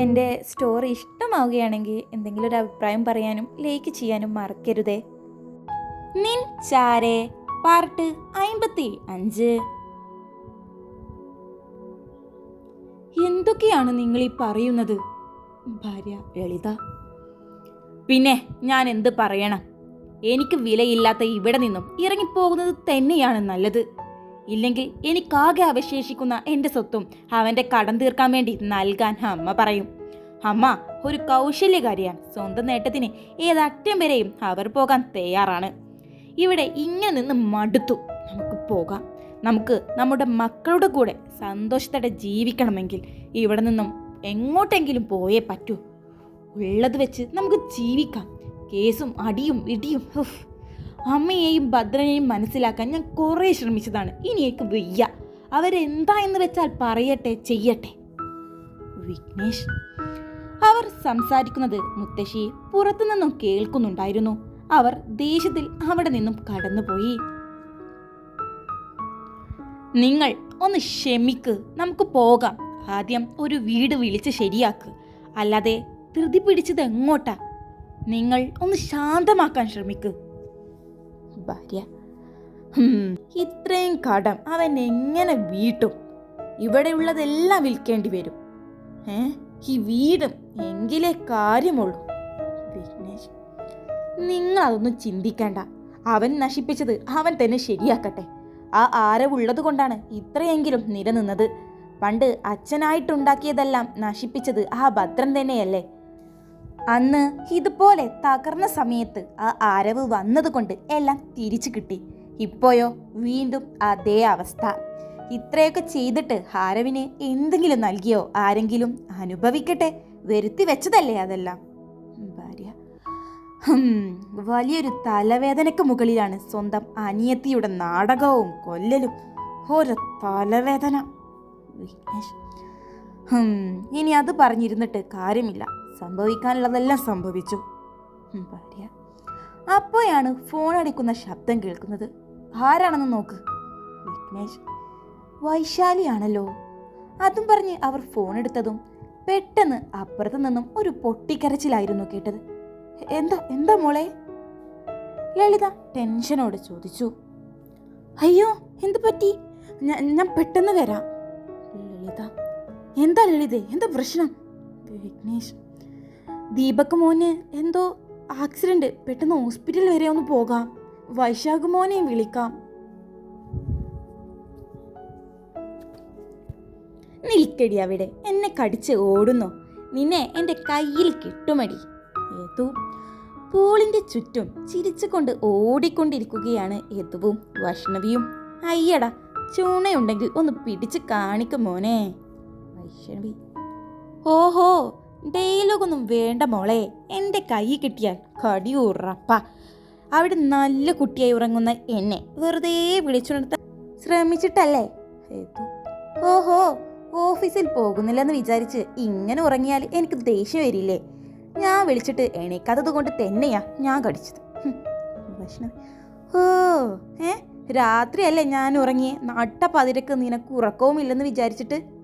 എന്റെ സ്റ്റോറി ഇഷ്ടമാവുകയാണെങ്കിൽ എന്തെങ്കിലും ഒരു അഭിപ്രായം പറയാനും ലൈക്ക് ചെയ്യാനും മറക്കരുതേ. നിൻ ചാരേ പാർട്ട് അമ്പത്തി അഞ്ച് എന്തൊക്കെയാണ് നിങ്ങൾ ഈ പറയുന്നത്? ഭാര്യ ലളിത. പിന്നെ ഞാൻ എന്ത് പറയണം? എനിക്ക് വിലയില്ലാത്ത ഇവിടെ നിന്നും ഇറങ്ങിപ്പോകുന്നത് തന്നെയാണ് നല്ലത്. ഇല്ലെങ്കിൽ എനിക്കാകെ അവശേഷിക്കുന്ന എന്റെ സ്വത്തും അവന്റെ കടം തീർക്കാൻ വേണ്ടി നൽകാൻ അമ്മ പറയും. അമ്മ ഒരു കൗശല്യകാരിയാണ്. സ്വന്തം നേട്ടത്തിന് ഏതറ്റം വരെയും അവർ പോകാൻ തയ്യാറാണ്. ഇവിടെ ഇങ്ങനെ നിന്ന് മടുത്തു. നമുക്ക് പോകാം. നമുക്ക് നമ്മുടെ മക്കളുടെ കൂടെ സന്തോഷത്തോടെ ജീവിക്കണമെങ്കിൽ ഇവിടെ നിന്നും എങ്ങോട്ടെങ്കിലും പോയേ പറ്റൂ. ഉള്ളത് വെച്ച് നമുക്ക് ജീവിക്കാം. കേസും അടിയും ഇടിയും. അമ്മയെയും ഭദ്രനെയും മനസ്സിലാക്കാൻ ഞാൻ കുറേ ശ്രമിച്ചതാണ്. ഇനി എനിക്ക് വയ്യ. അവരെന്താ എന്ന് വെച്ചാൽ പറയട്ടെ ചെയ്യട്ടെ. വിഘ്നേഷ് അവർ സംസാരിക്കുന്നത് മുത്തശ്ശി പുറത്തുനിന്നും കേൾക്കുന്നുണ്ടായിരുന്നു. അവർ ദേഷ്യത്തിൽ അവിടെ നിന്നും കടന്നുപോയി. നിങ്ങൾ ഒന്ന് ക്ഷമിക്ക് നമുക്ക് പോകാം. ആദ്യം ഒരു വീട് വിളിച്ച് ശരിയാക്ക്. അല്ലാതെ ധൃതി പിടിച്ചത് എങ്ങോട്ടാ? നിങ്ങൾ ഒന്ന് ശാന്തമാക്കാൻ ശ്രമിക്ക്. ഭാര്യ. "ഹും, ഇത്രയും കടം അവൻ എങ്ങനെ വീട്ടും? ഇവിടെയുള്ളതെല്ലാം വിൽക്കേണ്ടി വരും. ഏ ഈ വീടും എങ്കിലേ കാര്യമുള്ളൂ. വിഘ്നേഷ് നിങ്ങൾ അതൊന്നും ചിന്തിക്കേണ്ട. അവൻ നശിപ്പിച്ചത് അവൻ തന്നെ ശരിയാക്കട്ടെ. ആ ആരവുള്ളത് കൊണ്ടാണ് ഇത്രയെങ്കിലും നിലനിന്നത്. പണ്ട് അച്ഛനായിട്ടുണ്ടാക്കിയതെല്ലാം നശിപ്പിച്ചത് ആ ഭദ്രൻ തന്നെയല്ലേ? അന്ന് ഇതുപോലെ തകർന്ന സമയത്ത് ആ ആരവ് വന്നതുകൊണ്ട് എല്ലാം തിരിച്ചു കിട്ടി. ഇപ്പോയോ വീണ്ടും അതേ അവസ്ഥ. ഇത്രയൊക്കെ ചെയ്തിട്ട് ആരവിന് എന്തെങ്കിലും നൽകിയോ? ആരെങ്കിലും അനുഭവിക്കട്ടെ? വരുത്തി വെച്ചതല്ലേ അതെല്ലാം? ഭാര്യ. വലിയൊരു തലവേദനയ്ക്ക് മുകളിലാണ് സ്വന്തം അനിയത്തിയുടെ നാടകവും കൊല്ലലും. ഓരോ തലവേദന. ഇനി അത് പറഞ്ഞിരുന്നിട്ട് കാര്യമില്ല. സംഭവിക്കാനുള്ളതെല്ലാം സംഭവിച്ചു. ഭാര്യ. അപ്പോഴാണ് ഫോൺ അടിക്കുന്ന ശബ്ദം കേൾക്കുന്നത്. ആരാണെന്ന് നോക്ക്. വിഘ്നേഷ്. വൈശാലിയാണല്ലോ. അതും പറഞ്ഞ് അവർ ഫോൺ എടുത്തതും പെട്ടെന്ന് അപ്പുറത്തു നിന്നും ഒരു പൊട്ടിക്കരച്ചിലായിരുന്നു കേട്ടത്. എന്താ എന്താ മോളെ? ലളിത ടെൻഷനോട് ചോദിച്ചു. അയ്യോ എന്ത് പറ്റി? ഞാൻ ഞാൻ പെട്ടെന്ന് വരാം. ലളിത. എന്താ ലളിതേ എന്താ പ്രശ്നം? വിഘ്നേഷ് ദീപക് മോന് എന്തോ ആക്സിഡന്റ് പെട്ടെന്ന് ഹോസ്പിറ്റലിൽ വരെ ഒന്ന് പോകാം. വൈശാഖ് മോനെയും വിളിക്കാം. നിൽക്കടി അവിടെ. എന്നെ കടിച്ച് ഓടുന്നു. നിന്നെ എന്റെ കയ്യിൽ കിട്ടുമടി. ഏതു? പൂളിന്റെ ചുറ്റും ചിരിച്ചുകൊണ്ട് ഓടിക്കൊണ്ടിരിക്കുകയാണ് യതുവും വൈഷ്ണവിയും. അയ്യടാ ചൂണയുണ്ടെങ്കിൽ ഒന്ന് പിടിച്ച് കാണിക്കും മോനെ. വൈഷ്ണവി. ഓഹോ ഡെയിലോഗൊന്നും വേണ്ട മോളെ. എന്റെ കൈ കിട്ടിയാൽ കടി ഉറപ്പ. അവിടെ നല്ല കുട്ടിയായി ഉറങ്ങുന്ന എന്നെ വെറുതെ വിളിച്ചുണർത്താൻ ശ്രമിച്ചിട്ടല്ലേ? ഓഹോ ഓഫീസിൽ പോകുന്നില്ലെന്ന് വിചാരിച്ച് ഇങ്ങനെ ഉറങ്ങിയാൽ എനിക്ക് ദേഷ്യം വരില്ലേ? ഞാൻ വിളിച്ചിട്ട് എണീക്കാത്തത് കൊണ്ട് തന്നെയാ ഞാൻ കടിച്ചത്. ഭക്ഷണം ഓ ഏ രാത്രിയല്ലേ ഞാൻ ഉറങ്ങിയേ? നട്ട പതിരക്ക് നിനക്ക് ഉറക്കവും ഇല്ലെന്ന് വിചാരിച്ചിട്ട്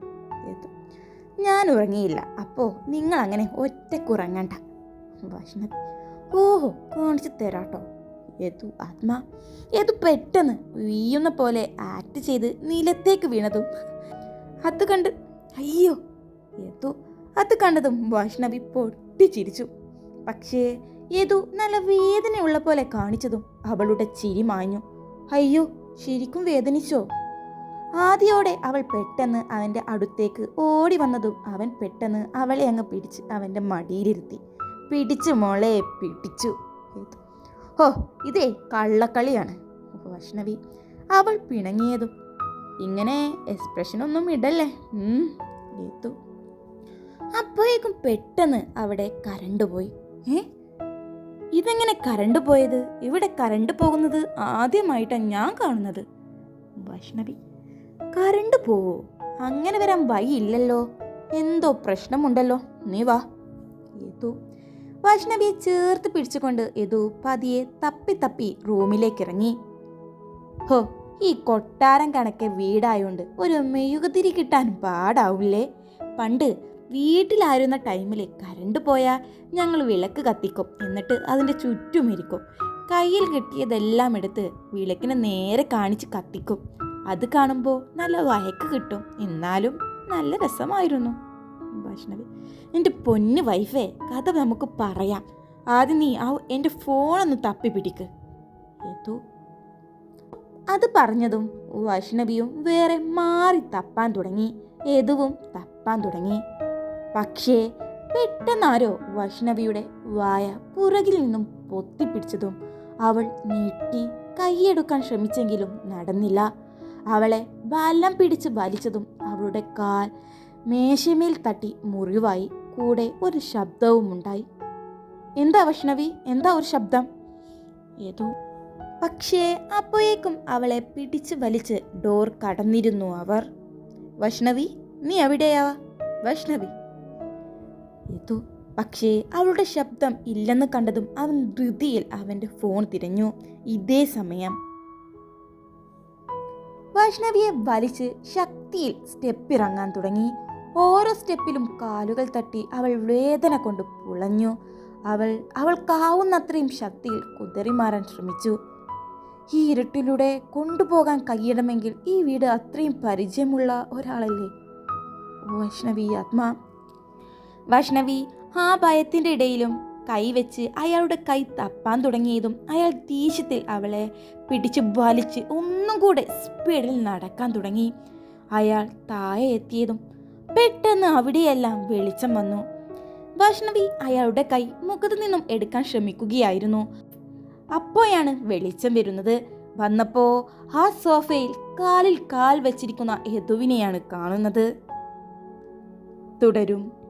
ഞാൻ ഉറങ്ങിയില്ല. അപ്പോൾ നിങ്ങൾ അങ്ങനെ ഒറ്റക്കുറങ്ങണ്ട വൈഷ്ണവി ഓഹോ കാണിച്ചു തരാട്ടോ. യതു ആത്മാ. യതു പെട്ടെന്ന് വീയുന്ന പോലെ ആക്ട് ചെയ്ത് നിലത്തേക്ക് വീണതും. അത് കണ്ട് അയ്യോ യതു അത് കണ്ടതും വൈഷ്ണവി പൊട്ടിച്ചിരിച്ചു. പക്ഷേ യതു നല്ല വേദനയുള്ള പോലെ കാണിച്ചതും അവളുടെ ചിരി മാഞ്ഞു. അയ്യോ ശരിക്കും വേദനിച്ചോ? ആദ്യോടെ അവൾ പെട്ടെന്ന് അവന്റെ അടുത്തേക്ക് ഓടി വന്നതും അവൻ പെട്ടെന്ന് അവളെ അങ്ങ് പിടിച്ച് അവന്റെ മടിയിലിരുത്തി. പിടിച്ചു മോളെ പിടിച്ചു. ഹോ ഇതേ കള്ളക്കളിയാണ് വൈഷ്ണവി. അവൾ പിണങ്ങിയതും ഇങ്ങനെ എക്സ്പ്രഷനൊന്നും ഇടല്ലേ? യദു അപ്പോഴേക്കും പെട്ടെന്ന് അവിടെ കരണ്ട് പോയി. ഏ? ഇതെങ്ങനെ കരണ്ട് പോയത്? ഇവിടെ കരണ്ട് പോകുന്നത്? ആദ്യമായിട്ടാണ് ഞാൻ കാണുന്നത് വൈഷ്ണവി. കരണ്ട് പോവോ അങ്ങനെ വരാൻ വഴിയില്ലല്ലോ. എന്തോ പ്രശ്നമുണ്ടല്ലോ. നീ വാ. യദു വൈഷ്ണവിയെ ചേർത്ത് പിടിച്ചുകൊണ്ട് യദു പതിയെ തപ്പി തപ്പി റൂമിലേക്ക് ഇറങ്ങി ഹോ ഈ കൊട്ടാരം കണക്കെ വീടായോണ്ട് ഒരു മെഴുകുതിരി കിട്ടാൻ പാടാവില്ലേ? പണ്ട് വീട്ടിലായിരുന്ന ടൈമിൽ കരണ്ട് പോയാൽ ഞങ്ങൾ വിളക്ക് കത്തിക്കും എന്നിട്ട് അതിന്റെ ചുറ്റും ഇരിക്കും. കയ്യിൽ കിട്ടിയതെല്ലാം എടുത്ത് വിളക്കിനെ നേരെ കാണിച്ച് കത്തിക്കും. അത് കാണുമ്പോൾ നല്ല വയക്ക് കിട്ടും. എന്നാലും നല്ല രസമായിരുന്നു. വൈഷ്ണവി എന്റെ പൊന്ന് വൈഫേ കഥ നമുക്ക് പറയാം. ആദ്യം നീ ആ എന്റെ ഫോണൊന്ന് തപ്പി പിടിക്ക്. ഏതു? അത് പറഞ്ഞതും വൈഷ്ണവിയും വേറെ മാറി തപ്പാൻ തുടങ്ങി. എതുവും തപ്പാൻ തുടങ്ങി. പക്ഷേ പെട്ടെന്നാരോ വൈഷ്ണവിയുടെ വായ പുറകിൽ നിന്നും പൊത്തിപ്പിടിച്ചതും അവൾ നീട്ടി കൈയെടുക്കാൻ ശ്രമിച്ചെങ്കിലും നടന്നില്ല. അവളെ ബലം പിടിച്ച് വലിച്ചതും അവളുടെ കാൽ മേശമേൽ തട്ടി മുറിവായി കൂടെ ഒരു ശബ്ദവും ഉണ്ടായി. എന്താ വൈഷ്ണവി? എന്താ ഒരു ശബ്ദം? ഏതോ. പക്ഷേ അപ്പോഴേക്കും അവളെ പിടിച്ച് വലിച്ച് ഡോർ കടന്നിരുന്നു അവർ. വൈഷ്ണവി നീ എവിടെയാ? വൈഷ്ണവി. ഏതോ. പക്ഷേ അവളുടെ ശബ്ദം ഇല്ലെന്ന് കണ്ടതും അവൻ ധൃതിയിൽ അവന്റെ ഫോൺ തിരഞ്ഞു. ഇതേ സമയം വൈഷ്ണവിയെ വലിച്ച് ശക്തിയിൽ സ്റ്റെപ്പ് ഇറങ്ങാൻ തുടങ്ങി. ഓരോ സ്റ്റെപ്പിലും കാലുകൾ തട്ടി അവൾ വേദന കൊണ്ട് പുളഞ്ഞു. അവൾ അവൾക്കാവുന്നത്രയും ശക്തിയിൽ കുതറിമാറാൻ ശ്രമിച്ചു. ഈ ഇരുട്ടിലൂടെ കൊണ്ടുപോകാൻ കഴിയണമെങ്കിൽ ഈ വീട് അത്രയും പരിചയമുള്ള ഒരാളല്ലേ? വൈഷ്ണവി ആത്മാ. വൈഷ്ണവി ആ ഭയത്തിന്റെ ഇടയിലും കൈവച്ച് അയാളുടെ കൈ തപ്പാൻ തുടങ്ങിയതും അയാൾ ദേഷ്യത്തിൽ അവളെ പിടിച്ച് വലിച്ച് ഒന്നും കൂടെ സ്പീഡിൽ നടക്കാൻ തുടങ്ങി. അയാൾ താഴെ എത്തിയതും പെട്ടെന്ന് അവിടെയെല്ലാം വെളിച്ചം വന്നു. വൈഷ്ണവി അയാളുടെ കൈ മുഖത്തു നിന്നും എടുക്കാൻ ശ്രമിക്കുകയായിരുന്നു. അപ്പോഴാണ് വെളിച്ചം വരുന്നത്. വന്നപ്പോ ആ സോഫയിൽ കാലിൽ കാൽ വച്ചിരിക്കുന്ന യദുവിനെയാണ് കാണുന്നത്. തുടരും.